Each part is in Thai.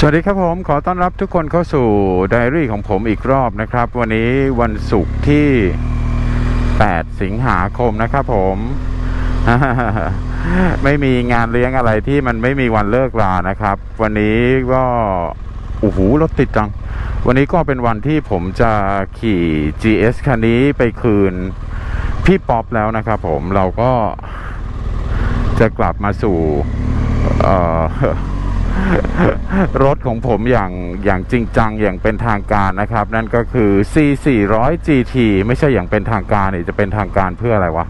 สวัสดีครับผมขอต้อนรับทุกคนเข้าสู่ไดอารี่ของผมอีกรอบนะครับ วันนี้วันศุกร์ที่ 8 สิงหาคมนะครับผม ไม่มีงานเลี้ยงอะไรที่มันไม่มีวันเลิกลานะครับ วันนี้ก็โอ้โหรถติดจัง วันนี้ก็เป็นวันที่ผมจะขี่ GS คันนี้ไปคืนพี่ป๊อปแล้วนะครับผมเราก็จะกลับมาสู่ เอ่อ รถของผมอย่างอย่างจริงจังอย่างเป็นทางการนะครับ นั่นก็คือ C 4 0 0 GT ไม่ใช่อย่างเป็นทางการนี่จะเป็นทางการเพื่ออะไรวะ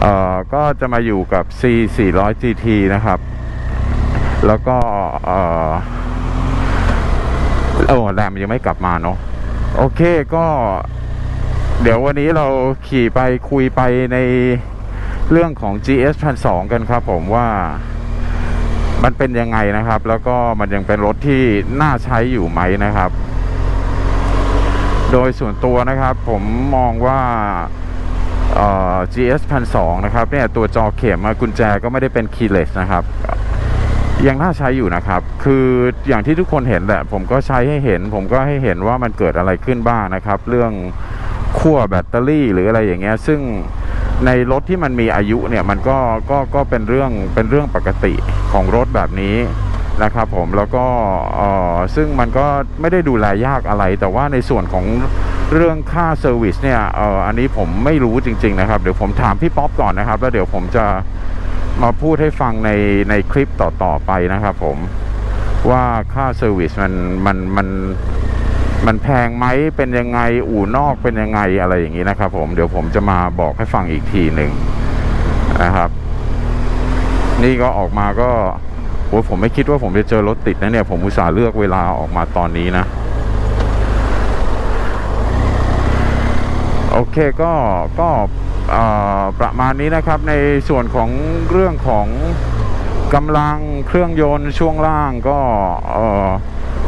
เอ่อ ก็จะมาอยู่กับ C 4 0 0 GT นะครับ แล้วก็ เอ่อโอ้แรมยังไม่กลับมาเนาะโอเคก็ เดี๋ยววันนี้เราขี่ไปคุยไปในเรื่องของ GS 1 2กันครับผมว่า มันเป็นยังไงนะครับ แล้วก็มันยังเป็นรถที่น่าใช้อยู่ไหมนะครับ โดยส่วนตัวนะครับ ผมมองว่าเอ่อ GS 1 2นะครับเนี่ยตัวจอเข็มกุญแจก็ไม่ได้เป็น keyless นะครับ ยังน่าใช้อยู่นะครับ คืออย่างที่ทุกคนเห็นแหละ ผมก็ใช้ให้เห็น ผมก็ให้เห็นว่ามันเกิดอะไรขึ้นบ้างนะครับ เรื่องขั้วแบตเตอรี่หรืออะไรอย่างเงี้ย ซึ่ง ในรถที่มันมีอายุเนี่ยมันก็ก็ก็เป็นเรื่องเป็นเรื่องปกติของรถแบบนี้นะครับผมแล้วก็เออซึ่งมันก็ไม่ได้ดูแลยากอะไร แต่ว่าในส่วนของเรื่องค่าเซอร์วิสเนี่ยเอออันนี้ผมไม่รู้จริง ๆ นะครับ เดี๋ยวผมถามพี่ป๊อปก่อนนะครับ แล้วเดี๋ยวผมจะมาพูดให้ฟังในในคลิปต่อ ๆ ไปนะครับผมว่าค่าเซอร์วิสมันมันมันม มันแพงไหมเป็นยังไงอู่นอกเป็นยังไงอะไรอย่างนี้นะครับ ผมเดี๋ยวผมจะมาบอกให้ฟังอีกทีหนึ่งนะครับ นี่ก็ออกมาก็โอ้ผมไม่คิดว่าผมจะเจอรถติดนะเนี่ย ผมอุตส่าห์เลือกเวลาออกมาตอนนี้นะ โอเคก็ก็ประมาณนี้นะครับในส่วนของเรื่องของกำลังเครื่องยนต์ช่วงล่างก็เออ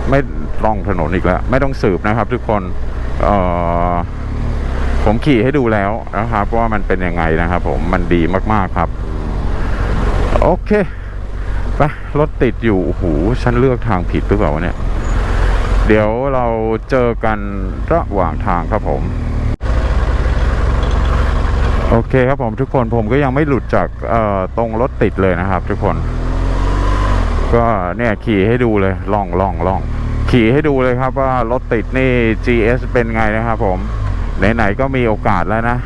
ไม่ล่องถนนอีกแล้ว ไม่ต้องสืบนะครับ ทุกคนเอ่อผมขี่ให้ดูแล้วนะครับว่ามันเป็นยังไงนะครับ ผมมันดีมากๆครับ โอเคไปรถติดอยู่โอ้โหฉันเลือกทางผิดหรือเปล่าวะเนี่ย เดี๋ยวเราเจอกันระหว่างทางครับผมโอเคครับผมทุกคนผมก็ยังไม่หลุดจากตรงรถติดเลยนะครับ ทุกคน ก็เนี่ยขี่ให้ดูเลยล่องล่องล่องขี่ให้ดูเลยครับว่ารถติดนี่ GS เป็นไงนะครับผม ไหนๆก็มีโอกาสแล้วนะ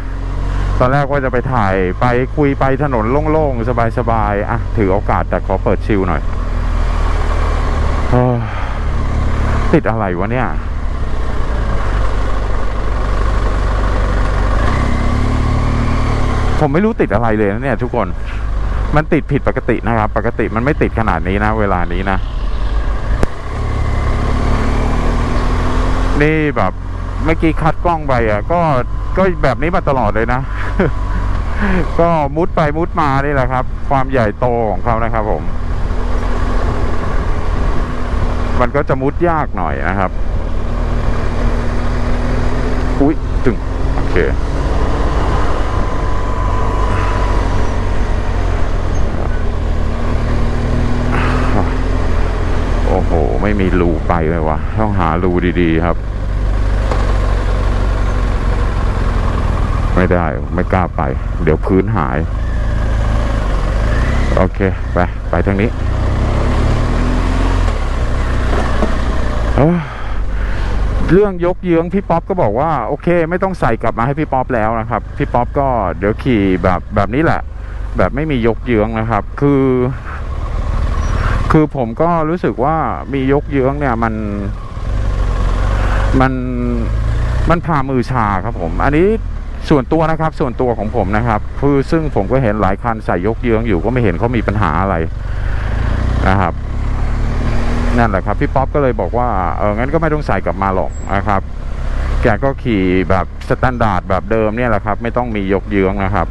ตอนแรกว่าจะไปถ่ายไปคุยไปถนนโล่งๆ สบายๆ อะ ถือโอกาสแต่ขอเปิดชิลหน่อยเฮ้ยติดอะไรวะเนี่ยผมไม่รู้ติดอะไรเลยนะเนี่ยทุกคน มันติดผิดปกตินะครับ ปกติมันไม่ติดขนาดนี้นะ เวลานี้นะ นี่แบบเมื่อกี้คัดกล้องไปอะ ก็ก็แบบนี้มาตลอดเลยนะ ก็มุดไปมุดมานี่แหละครับ ความใหญ่โตของเขานะครับผม มันก็จะมุดยากหน่อยนะครับ อุ้ยตึงโอเค โอ้โห ไม่มีรูไปเลยวะต้องหารูดีๆครับ ไม่ได้ไม่กล้าไป เดี๋ยวพื้นหาย โอเค ไป ไปทางนี้เรื่องยกเยื้องพี่ป๊อปก็บอกว่าโอเค ไม่ต้องใส่กลับมาให้พี่ป๊อปแล้วนะครับ พี่ป๊อปก็เดี๋ยวขี่แบบแบบนี้แหละ แบบไม่มียกเยื้องนะครับ คือ คือผมก็รู้สึกว่ามียกเยื้องเนี่ยมันมันมันพามือชาครับผม อันนี้ส่วนตัวนะครับส่วนตัวของผมนะครับ คือซึ่งผมก็เห็นหลายคันใส่ยกเยื้องอยู่ก็ไม่เห็นเขามีปัญหาอะไรนะครับ นั่นแหละครับพี่ป๊อปก็เลยบอกว่าเอองั้นก็ไม่ต้องใส่กลับมาหรอกนะครับ แกก็ขี่แบบสแตนดาร์ดแบบเดิมเนี่ยแหละครับ ไม่ต้องมียกเยื้องนะครับ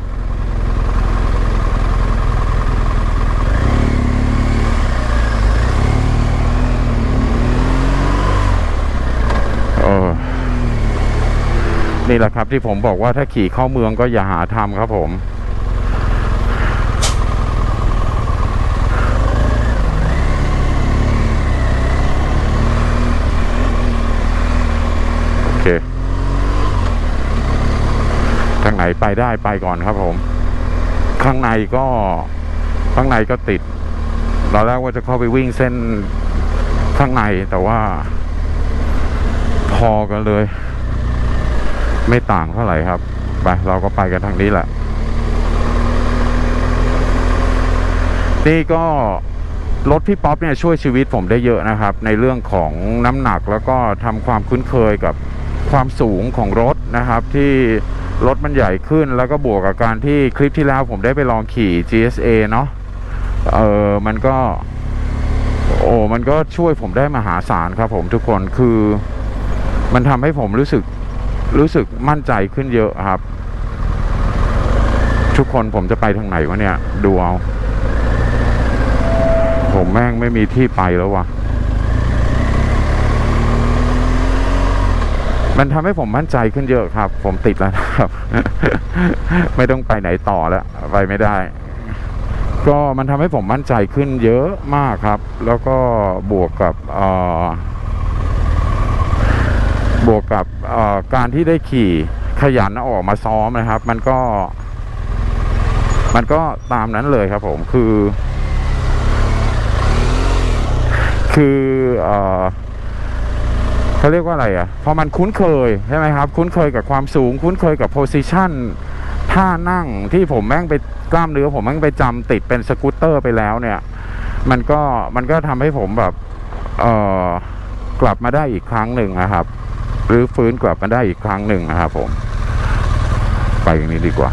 นี่แหละครับที่ผมบอกว่าถ้าขี่เข้าเมืองก็อย่าหาทำครับผมโอเคทางไหนไปได้ไปก่อนครับผม ข้างในก็ข้างในก็ติด เราแล้วว่าจะเข้าไปวิ่งเส้นข้างในแต่ว่า พอกันเลย ไม่ต่างเท่าไหร่ครับ ไปเราก็ไปกันทางนี้แหละ นี่ก็รถพี่ป๊อปเนี่ยช่วยชีวิตผมได้เยอะนะครับ ในเรื่องของน้ำหนักแล้วก็ทำความคุ้นเคยกับความสูงของรถนะครับ ที่รถมันใหญ่ขึ้นแล้วก็บวกกับการที่คลิปที่แล้วผมได้ไปลองขี่ GSA เนาะเออมันก็ โอ้มันก็ช่วยผมได้มหาศาลครับผมทุกคนคือ มันทำให้ผมรู้สึก รู้สึกมั่นใจขึ้นเยอะครับ ทุกคนผมจะไปทางไหนวะเนี่ย ดูเอา ผมแม่งไม่มีที่ไปแล้ววะมันทำให้ผมมั่นใจขึ้นเยอะครับ ผมติดแล้วครับ ไม่ต้องไปไหนต่อแล้ว ไปไม่ได้ ก็มันทำให้ผมมั่นใจขึ้นเยอะมากครับ แล้วก็บวกกับเอ่อ บวกกับการที่ได้ขี่ขยันออกมาซ้อมนะครับ มันก็ มันก็ตามนั้นเลยครับผมคือ คือเอ่อเขาเรียกว่าอะไรอะพอมันคุ้นเคยใช่ไหมครับ คุ้นเคยกับความสูง คุ้นเคยกับโพซิชันท่านั่งที่ผมแม่งไปกล้ามเนื้อผมแม่งไปจำติดเป็นสกูตเตอร์ไปแล้วเนี่ย มันก็มันก็ทำให้ผมแบบ เออกลับมาได้อีกครั้งหนึ่งนะครับ หรือฟื้นกลับมาได้อีกครั้งหนึ่งนะครับผม ไปอย่างนี้ดีกว่า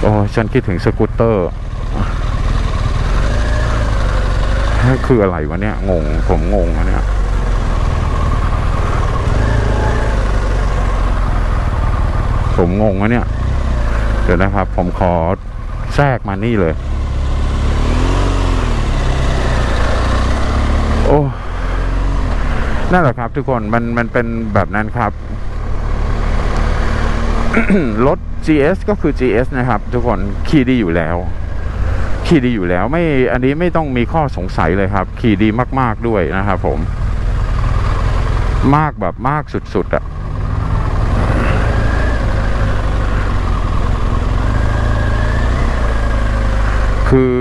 โอ้ฉันคิดถึงสกูตเตอร์คืออะไรวะเนี่ย งง ผมงงอะเนี่ยผมงงอะเนี่ย เดี๋ยวนะครับ ผมขอแทรกมานี่เลย โอ้ นั่นแหละครับ ทุกคนมันมันเป็นแบบนั้นครับรถ GS ก็คือ GS นะครับ ทุกคนขี่ดีอยู่แล้วขี่ดีอยู่แล้วไม่อันนี้ไม่ต้องมีข้อสงสัยเลยครับขี่ดีมาก ๆด้วยนะครับผม มากแบบมากสุดๆอะคือ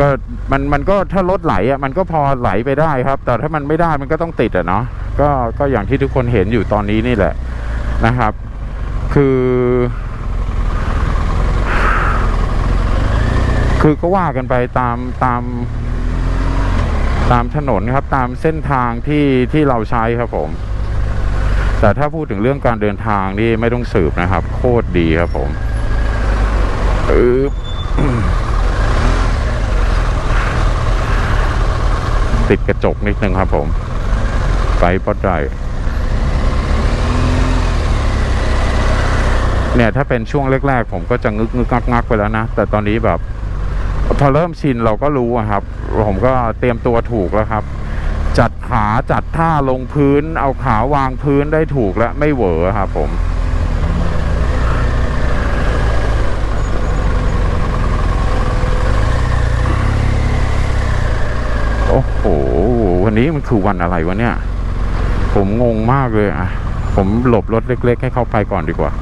ก็มันมันก็ถ้ารถไหลอะมันก็พอไหลไปได้ครับ แต่ถ้ามันไม่ได้มันก็ต้องติดอะเนาะก็ก็อย่างที่ทุกคนเห็นอยู่ตอนนี้นี่แหละนะครับ คือ คือก็ว่ากันไปตามตามตามถนนครับตามเส้นทางที่ที่เราใช้ครับผม แต่ถ้าพูดถึงเรื่องการเดินทางนี่ไม่ต้องสืบนะครับ โคตรดีครับผมอึ๊บ ติดกระจกนิดนึงครับผมไปปอดได้เนี่ยถ้าเป็นช่วงแรกๆ ผมก็จะงึกงึกงักงักไปแล้วนะ แต่ตอนนี้แบบ พอเริ่มชินเราก็รู้ครับ ผมก็เตรียมตัวถูกแล้วครับ จัดขาจัดท่าลงพื้น เอาขาวางพื้นได้ถูกแล้วไม่เหวอครับผม โอ้โห วั นี้มันคือวันอะไรวะเนี่ย ผมงงมากเลยอะ ผมหลบรถเล็ก ๆ ให้เขาไปก่อนดีกว่า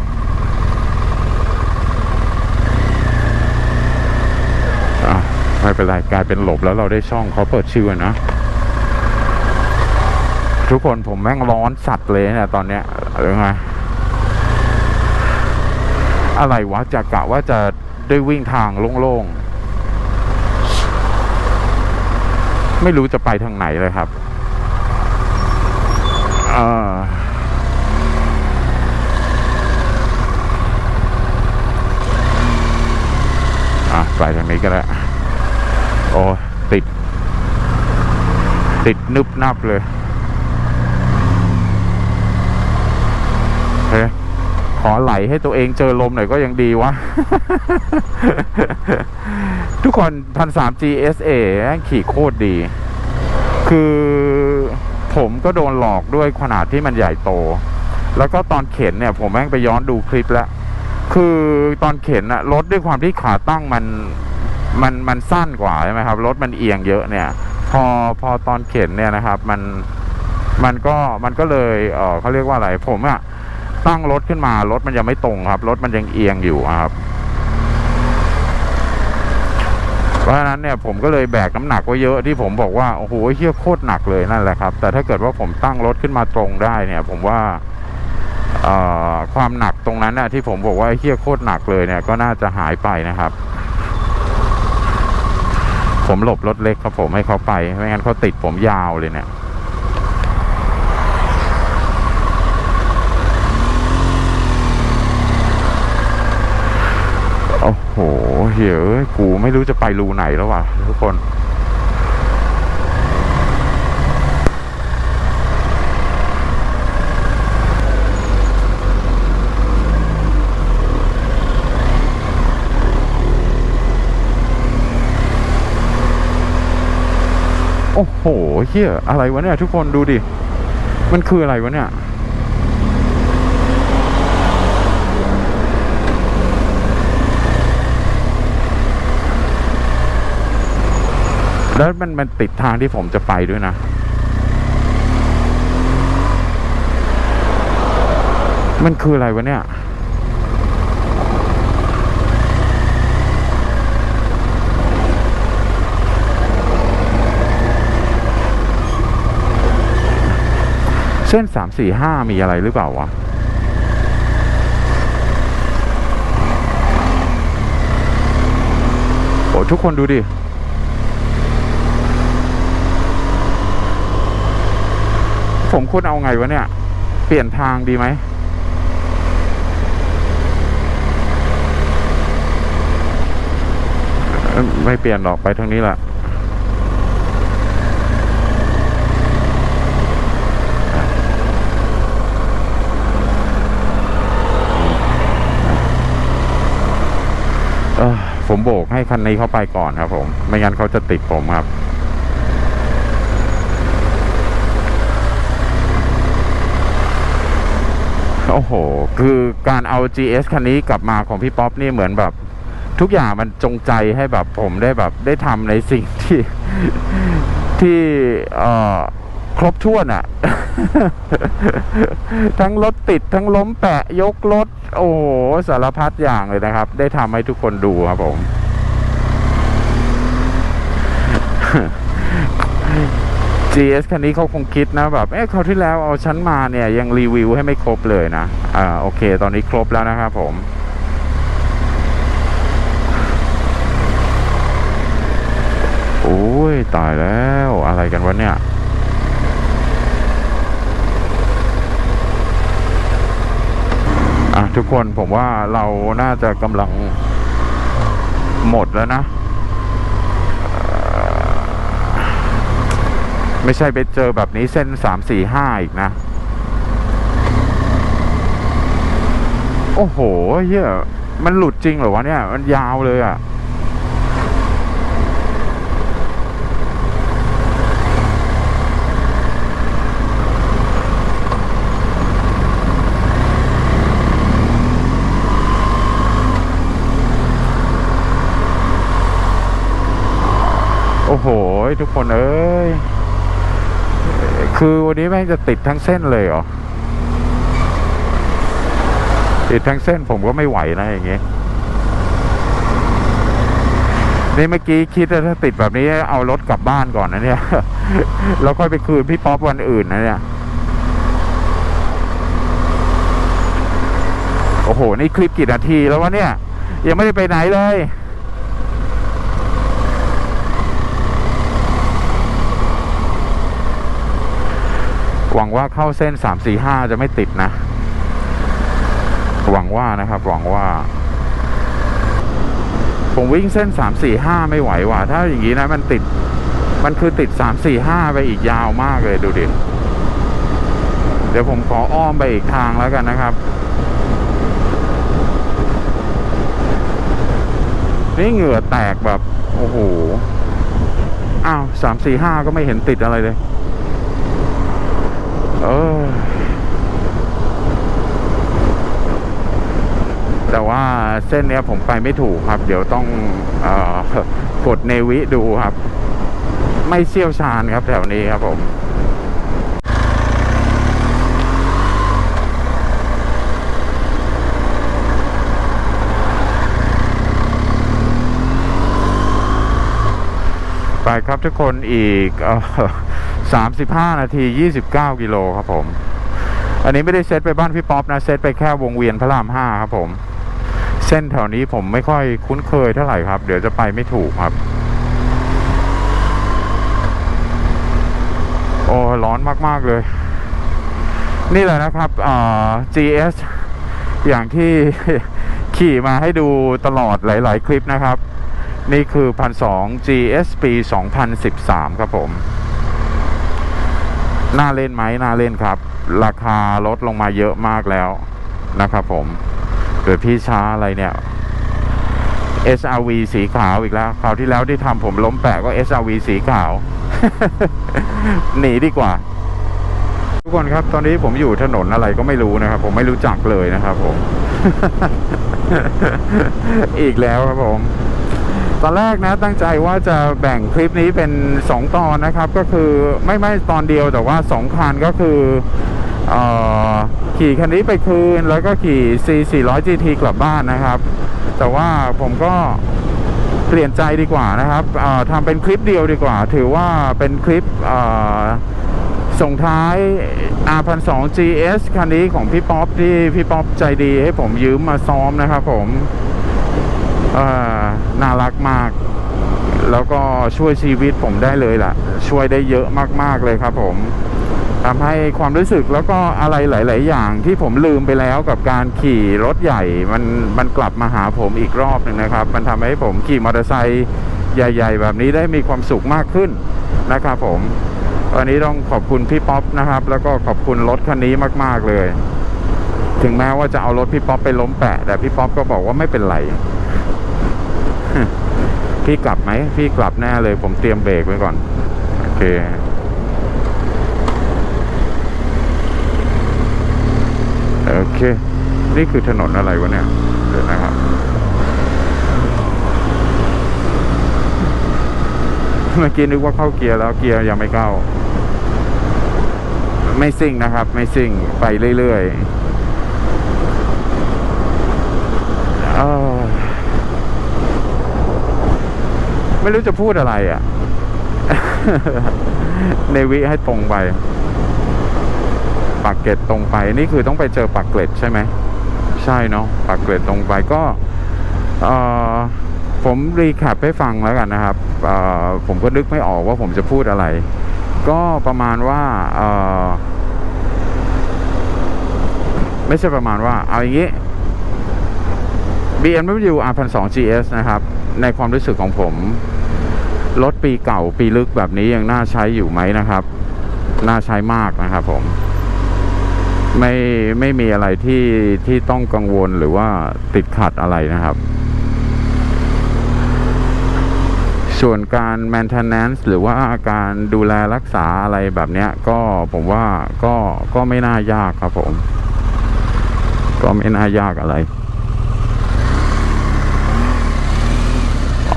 อะไม่เป็นไรกลายเป็นหลบแล้วเราได้ช่องเขาเปิดชื่อนะ ทุกคนผมแม่งร้อนสัตว์เลยเนี่ยตอนเนี้ยหรือไงอะไรวะจะกะว่าจะได้วิ่งทางโล่งๆ ไม่รู้จะไปทางไหนเลยครับอ่าไปทางนี้ก็ได้โอ้ติด ติดนึบนับเลยเฮ้ยข อไหลให้ตัวเองเจอลมหน่อยก็ยังดีวะ ทุกคนพันสาม GSA ขี่โคตรดี คือผมก็โดนหลอกด้วยขนาดที่มันใหญ่โต แล้วก็ตอนเข็นเนี่ย ผมแม่งไปย้อนดูคลิปแล้ว คือตอนเข็นอะรถด้วยความที่ขาตั้งมันมันมันสั้นกว่าใช่ไหมครับรถมันเอียงเยอะเนี่ย พอพอตอนเข็นเนี่ยนะครับ มันมันก็มันก็เลยเออเขาเรียกว่าอะไรผมอะ ตั้งรถขึ้นมารถมันยังไม่ตรงครับ รถมันยังเอียงอยู่ครับ เพราะฉะนั้นเนี่ยผมก็เลยแบกน้ำหนักไว้เยอะที่ผมบอกว่าโอ้โหเฮี้ยโคตรหนักเลยนั่นแหละครับ แต่ถ้าเกิดว่าผมตั้งรถขึ้นมาตรงได้เนี่ย ผมว่าความหนักตรงนั้นน่ะที่ผมบอกว่าเฮี้ยโคตรหนักเลยเนี่ยก็น่าจะหายไปนะครับ ผมหลบรถเล็กครับผมให้เขาไปไม่งั้นเขาติดผมยาวเลยเนี่ย โอ้โหเฮ้ยเอ้ยกูไม่รู้จะไปรูไหนแล้วว่ะทุกคนโอ้โหเฮียอะไรวะเนี่ยทุกคนดูดิ มันคืออะไรวะเนี่ย แล้วมันมันติดทางที่ผมจะไปด้วยนะ มันคืออะไรวะเนี่ย เส้นสามสี่ห้ามีอะไรหรือเปล่าวะโอ้ทุกคนดูดิ ผมควรเอาไงวะเนี่ย เปลี่ยนทางดีไหมไม่เปลี่ยนหรอกไปทางนี้แหละผมโบกให้คันนี้เขาไปก่อนครับผม ไม่งั้นเขาจะติดผมครับ โอ้โห คือการเอา GS คันนี้กลับมาของพี่ป๊อปนี่เหมือนแบบ ทุกอย่างมันจงใจให้แบบผมได้แบบได้ทำในสิ่งที่ที่เอ่อครบถ้วนอะ่ะ ทั้งรถติดทั้งล้มแปะยกรถ โอ้โห สารพัดอย่างเลยนะครับ ได้ทำให้ทุกคนดูครับผม GS คันนี้เขาคงคิดนะแบบ เอ๊ะคราวที่แล้วเอาชั้นมาเนี่ยยังรีวิวให้ไม่ครบเลยนะ อ่าโอเค ตอนนี้ครบแล้วนะครับผมโอ้ยตายแล้วอะไรกันวะเนี่ย อะทุกคนผมว่าเราน่าจะกำลังหมดแล้วนะเอ่อ ไม่ใช่ไปเจอแบบนี้เส้นสามสี่ห้าอีกนะ โอ้โหเฮียมันหลุดจริงเหรอวะเนี่ย มันยาวเลยอะ่ะโอ้โห ทุกคนเอ้ย คือวันนี้แม่งจะติดทั้งเส้นเลยเหรอ ติดทั้งเส้นผมก็ไม่ไหวนะอย่างเงี้ยนี่เมื่อกี้คิดว่าถ้าติดแบบนี้เอารถกลับบ้านก่อนนะเนี่ย แล้วค่อยไปคืนพี่ป๊อปวันอื่นนะเนี่ย โอ้โห นี่คลิปกี่นาทีแล้ววะเนี่ย ยังไม่ได้ไปไหนเลย หวังว่าเข้าเส้นสามสี่ห้าจะไม่ติดนะ หวังว่านะครับ หวังว่า ผมวิ่งเส้นสามสี่ห้าไม่ไหวว่ะถ้าอย่างนี้นะ มันติด มันคือติดสามสี่ห้าไปอีกยาวมากเลยดูดิเดี๋ยวผมขออ้อมไปอีกทางแล้วกันนะครับนี่เหงื่อแตกแบบ โอ้โห อ้าวสามสี่ห้าก็ไม่เห็นติดอะไรเลย เออ แต่ว่าเส้นเนี้ยผมไปไม่ถูกครับ เดี๋ยวต้องออกดเนวิดูครับ ไม่เชี่ยวชาญครับแถวนี้ครับผม ไปครับทุกคนอีกสามสิบห้านาทียี่สิบเก้ากิโลครับผม อันนี้ไม่ได้เซตไปบ้านพี่ป๊อปนะ เซตไปแค่วงเวียนพระรามห้าครับผม เส้นแถวนี้ผมไม่ค่อยคุ้นเคยเท่าไหร่ครับ เดี๋ยวจะไปไม่ถูกครับ โอ้ร้อนมาก ๆ เลย นี่แหละนะครับอ GS อย่างที่ขี่มาให้ดูตลอดหลาย ๆ คลิปนะครับ นี่คือพันสอง GS ปี2013 ครับผม น่าเล่นไหมน่าเล่นครับ ราคาลดลงมาเยอะมากแล้วนะครับผมโดยพี่ช้าอะไรเนี่ย SRV สีขาวอีกแล้ว คราวที่แล้วที่ทำผมล้มแปะก็ SRV สีขาว หนีดีกว่า ทุกคนครับ ตอนนี้ผมอยู่ถนนอะไรก็ไม่รู้นะครับ ผมไม่รู้จักเลยนะครับผม อีกแล้วครับผม ตอนแรกนะตั้งใจว่าจะแบ่งคลิปนี้เป็น 2 ตอนนะครับ ก็คือไม่ไม่ตอนเดียวแต่ว่า 2 คันก็คืออขี่คันนี้ไปคืน แล้วก็ขี่ C 400 GT กลับบ้านนะครับ แต่ว่าผมก็เปลี่ยนใจดีกว่านะครับทำเป็นคลิปเดียวดีกว่า ถือว่าเป็นคลิปส่งท้าย R12 GS คันนี้ของพี่ป๊อปที่พี่ป๊อปใจดีให้ผมยืมมาซ้อมนะครับผม น่ารักมาก แล้วก็ช่วยชีวิตผมได้เลยล่ะ ช่วยได้เยอะมากๆเลยครับผมทำให้ความรู้สึกแล้วก็อะไรหลาย ๆ อย่างที่ผมลืมไปแล้วกับการขี่รถใหญ่ มันมันกลับมาหาผมอีกรอบหนึ่งนะครับ มันทำให้ผมขี่มอเตอร์ไซค์ใหญ่ ๆ แบบนี้ได้มีความสุขมากขึ้นนะครับผมวันนี้ต้องขอบคุณพี่ป๊อปนะครับ แล้วก็ขอบคุณรถคันนี้มาก ๆ เลย ถึงแม้ว่าจะเอารถพี่ป๊อปไปล้มแปะ แต่พี่ป๊อปก็บอกว่าไม่เป็นไร พี่กลับไหม พี่กลับแน่เลย ผมเตรียมเบรกไว้ก่อน โอเคโอเค นี่คือถนนอะไรวะเนี่ย เดี๋ยวนะครับ เมื่อกี้นึกว่าเข้าเกียร์แล้วเกียร์ยังไม่เข้า ไม่ซิ่งนะครับ ไม่ซิ่ง ไปเรื่อยๆเอ้อ ไม่รู้จะพูดอะไรอะ เนวิให้ตรงไป ปากเกร็ดตรงไป นี่คือต้องไปเจอปากเกร็ดใช่ไหม ใช่เนาะ ปากเกร็ดตรงไปก็เอ่อผมรีแคปให้ฟังแล้วกันนะครับเอ่อผมก็นึกไม่ออกว่าผมจะพูดอะไร ก็ประมาณว่าเอ่อไม่ใช่ประมาณว่า เอาอย่างนี้ BMW R12 GS นะครับ ในความรู้สึกของผม รถปีเก่าปีลึกแบบนี้ยังน่าใช้อยู่ไหมนะครับ น่าใช้มากนะครับผมไม่ไม่มีอะไรที่ที่ต้องกังวลหรือว่าติดขัดอะไรนะครับ ส่วนการ maintenance หรือว่าการดูแลรักษาอะไรแบบเนี้ยก็ผมว่าก็ก็ไม่น่ายากครับผม ก็ไม่น่ายากอะไร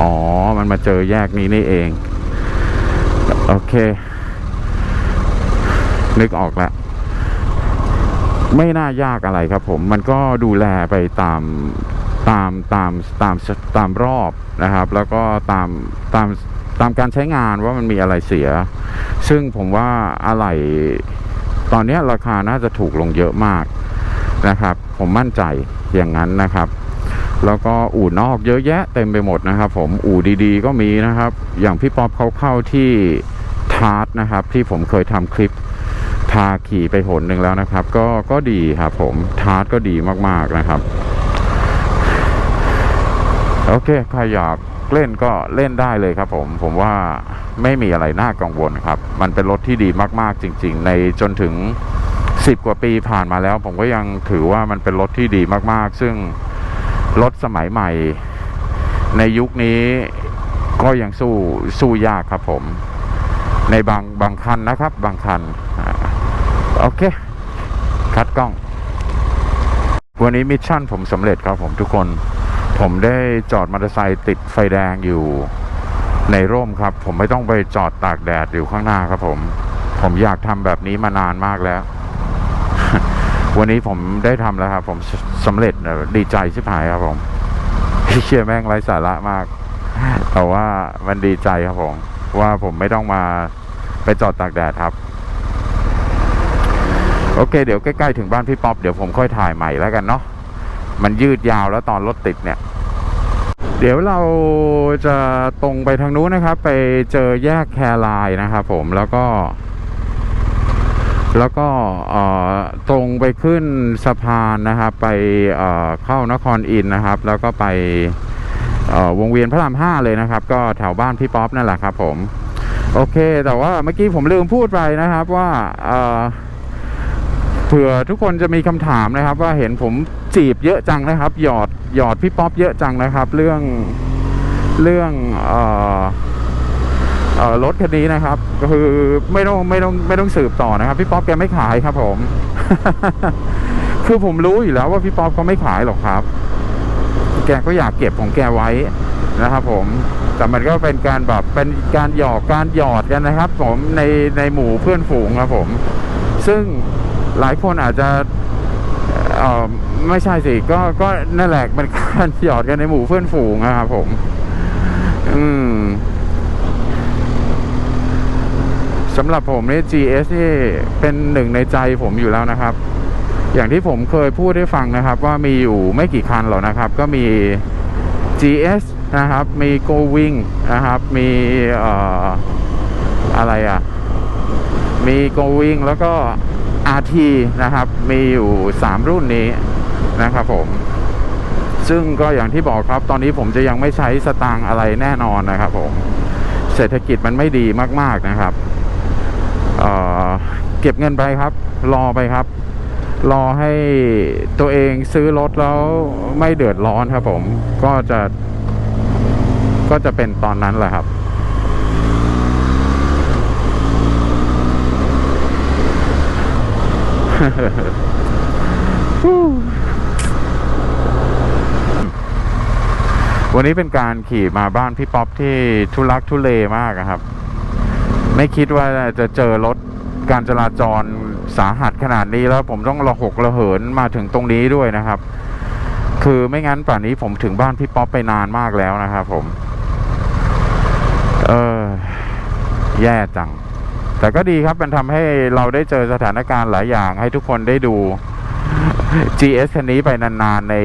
อ๋อ มันมาเจอแยกนี้นี่เอง โอเค นึกออกแล้วไม่น่ายากอะไรครับผมมันก็ดูแลไปตามตามตามตามตามรอบนะครับ แล้วก็ตามตามตามการใช้งานว่ามันมีอะไรเสีย ซึ่งผมว่าอะไรตอนนี้ราคาน่าจะถูกลงเยอะมากนะครับ ผมมั่นใจอย่างนั้นนะครับ แล้วก็อู่นอกเยอะแยะเต็มไปหมดนะครับ ผมอู่ดีๆ ก็มีนะครับ อย่างพี่ป๊อปเขาเข้าที่ทาร์ตนะครับ ที่ผมเคยทำคลิปพาขี่ไปหนหนึ่งแล้วนะครับ ก็ก็ดีครับผมทาร์ตก็ดีมากๆนะครับ โอเคใครอยากเล่นก็เล่นได้เลยครับผมผมว่าไม่มีอะไรน่ากังวลครับ มันเป็นรถที่ดีมากๆจริง ๆ ในจนถึงสิบกว่าปีผ่านมาแล้ว ผมก็ยังถือว่ามันเป็นรถที่ดีมากๆ ซึ่ง รถสมัยใหม่ ในยุคนี้ก็ยังสู้สู้ยากครับผม ในบางบางคันนะครับ บางคันอโอเค คัดกล้อง วันนี้มิชชั่นผมสำเร็จครับผมทุกคนผมได้จอดมอเตอร์ไซค์ติดไฟแดงอยู่ในร่มครับ ผมไม่ต้องไปจอดตากแดดอยู่ข้างหน้าครับผม ผมอยากทำแบบนี้มานานมากแล้ว วันนี้ผมได้ทำแล้วครับผม สำเร็จดีใจชิบหายครับผมเชี่ยแม่งไร้สาระมาก แต่ว่ามันดีใจครับผม ว่าผมไม่ต้องมาไปจอดตากแดดครับ โอเค เดี๋ยวใกล้ๆถึงบ้านพี่ป๊อปเดี๋ยวผมค่อยถ่ายใหม่แล้วกันเนาะมันยืดยาวแล้วตอนรถติดเนี่ย เดี๋ยวเราจะตรงไปทางนู้นนะครับ ไปเจอแยกแครายนะครับผมแล้วก็ แล้วก็ตรงไปขึ้นสะพานนะครับ ไปเข้านครอินนะครับ แล้วก็ไปวงเวียนพระรามห้าเลยนะครับ ก็แถวบ้านพี่ป๊อปนั่นแหละครับ ผมโอเค แต่ว่าเมื่อกี้ผมลืมพูดไปนะครับว่าเผื่อทุกคนจะมีคำถามนะครับ ว่าเห็นผมจีบเยอะจังนะครับ หยอดหยอดพี่ป๊อปเยอะจังนะครับ เรื่องเรื่องอ รถคันนี้นะครับก็คือไม่ต้องไม่ต้องไม่ต้องสืบต่อนะครับ พี่ป๊อปแกไม่ขายครับผม คือผมรู้อยู่แล้วว่าพี่ป๊อปเขาไม่ขายหรอกครับ แกก็อยากเก็บของแกไว้นะครับ ผมแต่มันก็เป็นการแบบเป็นการหยอกการหยอดกันนะครับ ผมในในหมู่เพื่อนฝูงครับผม ซึ่งหลายคนอาจจะเออไม่ใช่สิก็ก็นั่นแหละเป็นการหยอดกันในหมู่เพื่อนฝูงนะครับผม อืม สำหรับผมนี่ GS นี่เป็นหนึ่งในใจผมอยู่แล้วนะครับ อย่างที่ผมเคยพูดให้ฟังนะครับว่ามีอยู่ไม่กี่คันหรอกนะครับ ก็มี GS นะครับ มี Go Wing นะครับ มีออะไรอะ มี Go Wing แล้วก็ RT นะครับ มีอยู่ 3 รุ่นนี้นะครับผมซึ่งก็อย่างที่บอกครับ ตอนนี้ผมจะยังไม่ใช้สตางค์อะไรแน่นอนนะครับผม เศรษฐกิจมันไม่ดีมากๆนะครับ เก็บเงินไปครับ รอไปครับ รอให้ตัวเองซื้อรถแล้วไม่เดือดร้อนครับ ผมก็จะก็จะเป็นตอนนั้นแหละครับ วันนี้เป็นการขี่มาบ้านพี่ป๊อปที่ทุลักทุเลมากครับ ไม่คิดว่าจะเจอรถ การจราจรสาหัสขนาดนี้แล้วผมต้องระหกระเหินมาถึงตรงนี้ด้วยนะครับ คือไม่งั้นป่านนี้ผมถึงบ้านพี่ป๊อปไปนานมากแล้วนะครับผม เออ แย่จัง แต่ก็ดีครับมันทำให้เราได้เจอสถานการณ์หลายอย่างให้ทุกคนได้ดู GS คันนี้ไปนานๆใน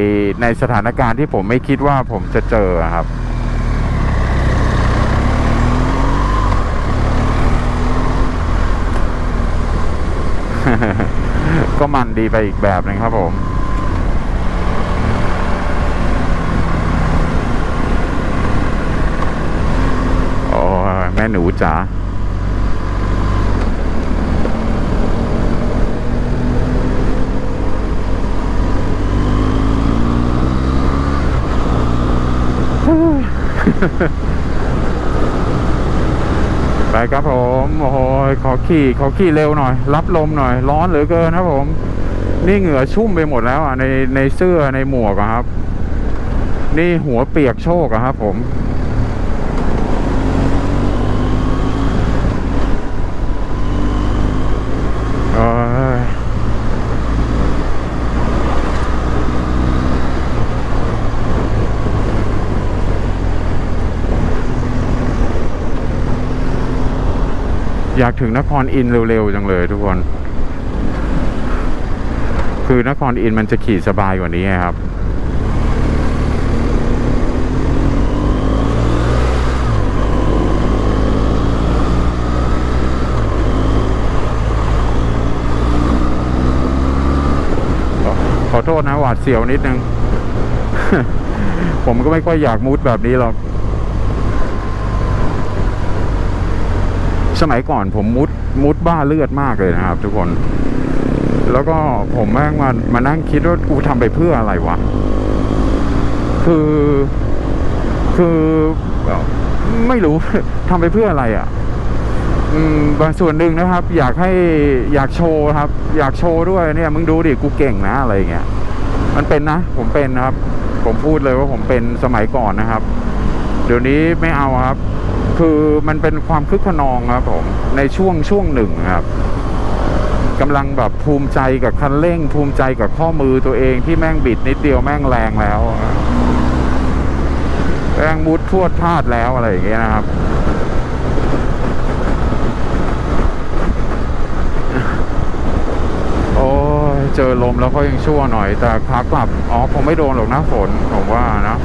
ในสถานการณ์ที่ผมไม่คิดว่าผมจะเจอครับ ก็มันดีไปอีกแบบหนึงครับผมโอ้แม่หนูจ๋า ไป ครับผมโอ้โหขอขี่ขอขี่เร็วหน่อย รับลมหน่อย ร้อนเหลือเกินครับผม นี่เหงื่อชุ่มไปหมดแล้วอะในในเสื้อในหมวกครับ นี่หัวเปียกโชกอะครับผม อยากถึงนครอินเร็วๆจังเลยทุกคน คือนครอินมันจะขี่สบายกว่านี้ครับขอโทษนะหวาดเสียวนิดนึง ผมก็ไม่ค่อยอยากมุดแบบนี้หรอก สมัยก่อนผมมุดมุดบ้าเลือดมากเลยนะครับ ทุกคน แล้วก็ผมแม่งมามานั่งคิดว่ากูทำไปเพื่ออะไรวะ คือ คือไม่รู้ทำไปเพื่ออะไรอะบางส่วนหนึ่งนะครับ อยากให้อยากโชว์ครับ อยากโชว์ด้วยเนี่ย มึงดูดิกูเก่งนะอะไรอย่างเงี้ยมันเป็นนะ ผมเป็นนะครับ ผมพูดเลยว่าผมเป็นสมัยก่อนนะครับ เดี๋ยวนี้ไม่เอาครับ คือมันเป็นความคึกขนองครับผมในช่วงช่วงหนึ่งครับกำลังแบบภูมิใจกับคันเร่ง ภูมิใจกับข้อมือตัวเองที่แม่งบิดนิดเดียวแม่งแรงแล้วแรงมุดท่วดพลาดแล้วอะไรอย่างเงี้ยนะครับ โอ้เจอลมแล้วก็ยังชั่วหน่อย แต่ขากลับอ๋อคงไม่โดนหรอกนะฝนผมว่านะ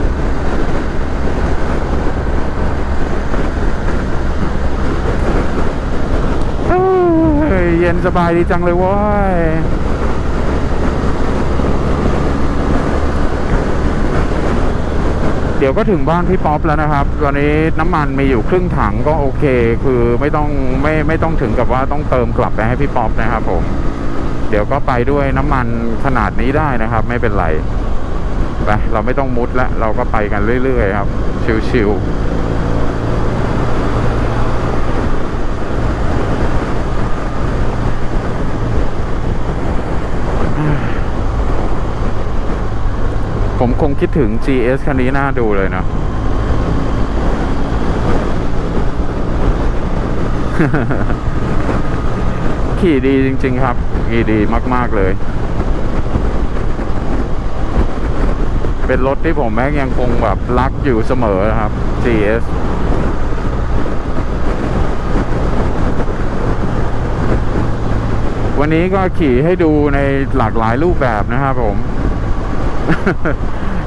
เย็นสบายดีจังเลยว้ยเดี๋ยวก็ถึงบ้านพี่ป๊อปแล้วนะครับ ตอนนี้น้ำมันมีอยู่ครึ่งถังก็โอเค คือไม่ต้องไม่ไม่ต้องถึงกับว่าต้องเติมกลับไปให้พี่ป๊อปนะครับผม เดี๋ยวก็ไปด้วยน้ำมันขนาดนี้ได้นะครับ ไม่เป็นไรไปเราไม่ต้องมุดแล้วเราก็ไปกันเรื่อยๆครับ ชิวๆ ผมคงคิดถึง GS คันนี้น่าดูเลยนะ ขี่ดีจริง ๆ ครับ ขี่ดีมาก ๆ เลย เป็นรถที่ผมแม่งยังคงแบบรักอยู่เสมอนะครับ GS วันนี้ก็ขี่ให้ดูในหลากหลายรูปแบบนะครับผม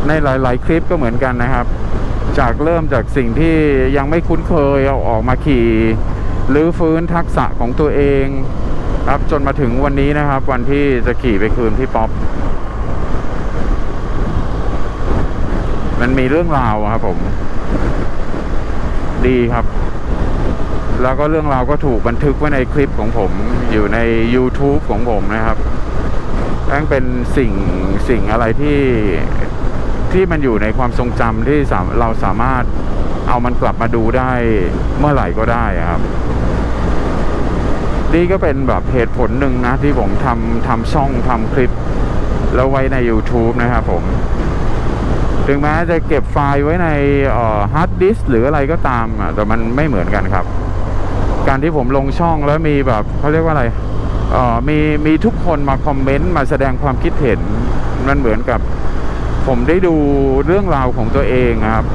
ในหลาย ๆ คลิปก็เหมือนกันนะครับ จากเริ่มจากสิ่งที่ยังไม่คุ้นเคยเอาออกมาขี่หรือฟื้นทักษะของตัวเองครับจนมาถึงวันนี้นะครับ วันที่จะขี่ไปคืนพี่ป๊อปมันมีเรื่องราวครับผม ดีครับ แล้วก็เรื่องราวก็ถูกบันทึกไว้ในคลิปของผม อยู่ใน YouTube ของผมนะครับ นั่นเป็นสิ่งสิ่งอะไรที่ที่มันอยู่ในความทรงจำที่เราสามารถเอามันกลับมาดูได้เมื่อไหร่ก็ได้ครับนี่ก็เป็นแบบเหตุผลหนึ่งนะที่ผมทำทำช่องทำคลิป แล้วไว้ใน YouTube นะครับผม ถึงแม้จะเก็บไฟล์ไว้ในฮาร์ดดิสหรืออะไรก็ตามอะแต่มันไม่เหมือนกันครับ การที่ผมลงช่องแล้วมีแบบเขาเรียกว่าอะไร มีมีทุกคนมาคอมเมนต์มาแสดงความคิดเห็นมันเหมือนกับผมได้ดูเรื่องราวของตัวเองครับ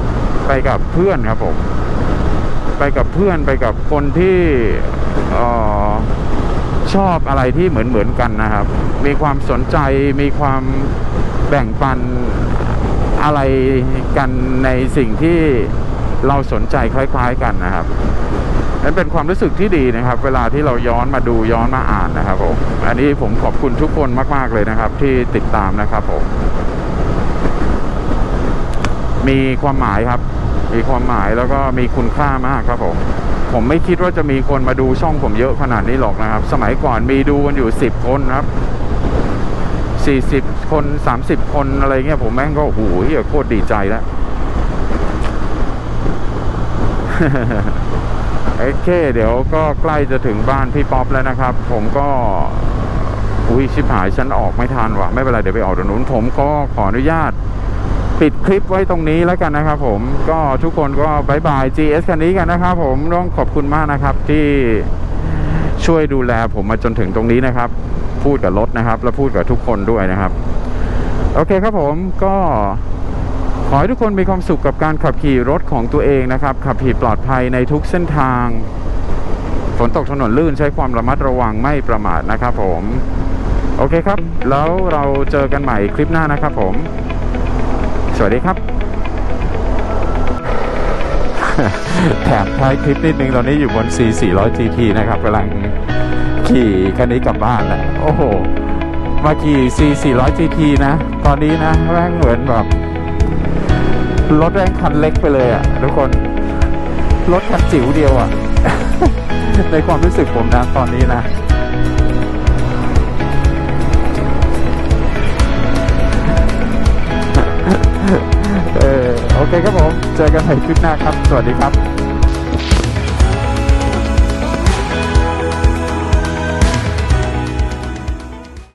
ไปกับเพื่อนครับผม ไปกับเพื่อนไปกับคนที่ออชอบอะไรที่เหมือนเหมือนกันนะครับ มีความสนใจมีความแบ่งปันอะไรกันในสิ่งที่เราสนใจคล้าย ๆ กันนะครับ นั่นเป็นความรู้สึกที่ดีนะครับ เวลาที่เราย้อนมาดูย้อนมาอ่านนะครับผมอันนี้ผมขอบคุณทุกคนมากๆเลยนะครับ ที่ติดตามนะครับผมมีความหมายครับ มีความหมายแล้วก็มีคุณค่ามากครับผมผมไม่คิดว่าจะมีคนมาดูช่องผมเยอะขนาดนี้หรอกนะครับ สมัยก่อนมีดูกันอยู่สิบคนครับสี่สิบคนสามสิบคนอะไรเงี้ยผมแม่งก็โอ้โหเฮียโคตรดีใจแล้ว โอเค เดี๋ยวก็ใกล้จะถึงบ้านพี่ป๊อปแล้วนะครับ ผมก็อุ้ยชิบหายฉันออกไม่ทันว่ะไม่เป็นไรเดี๋ยวไปออกตรงนู้นผมก็ขออนุญาตปิดคลิปไว้ตรงนี้แล้วกันนะครับผมก็ทุกคนก็บายบาย GS คันนี้กันนะครับผมต้องขอบคุณมากนะครับที่ช่วยดูแลผมมาจนถึงตรงนี้นะครับ พูดกับรถนะครับ และพูดกับทุกคนด้วยนะครับ โอเคครับผมก็ ขอให้ทุกคนมีความสุขกับการขับขี่รถของตัวเองนะครับ ขับขี่ปลอดภัยในทุกเส้นทาง ฝนตกถนนลื่นใช้ความระมัดระวังไม่ประมาทนะครับผม โอเคครับ แล้วเราเจอกันใหม่คลิปหน้านะครับผม สวัสดีครับ แถมท้ายคลิปนิดนึงตอนนี้อยู่บน C 400 GT นะครับกำลังขี่คันนี้กลับบ้านแล้วโอ้โห มาขี่ C 400 GT นะ ตอนนี้นะแม่งเหมือนแบบ รถแรงคันเล็กไปเลยอะ่ะทุกคน รถคันจิ๋วเดียวอะ่ะ ในความรู้สึกผมนะตอนนี้นะเออโอเคครับผม เจอกันใหม่คลิปหน้าครับ สวัสดีครับ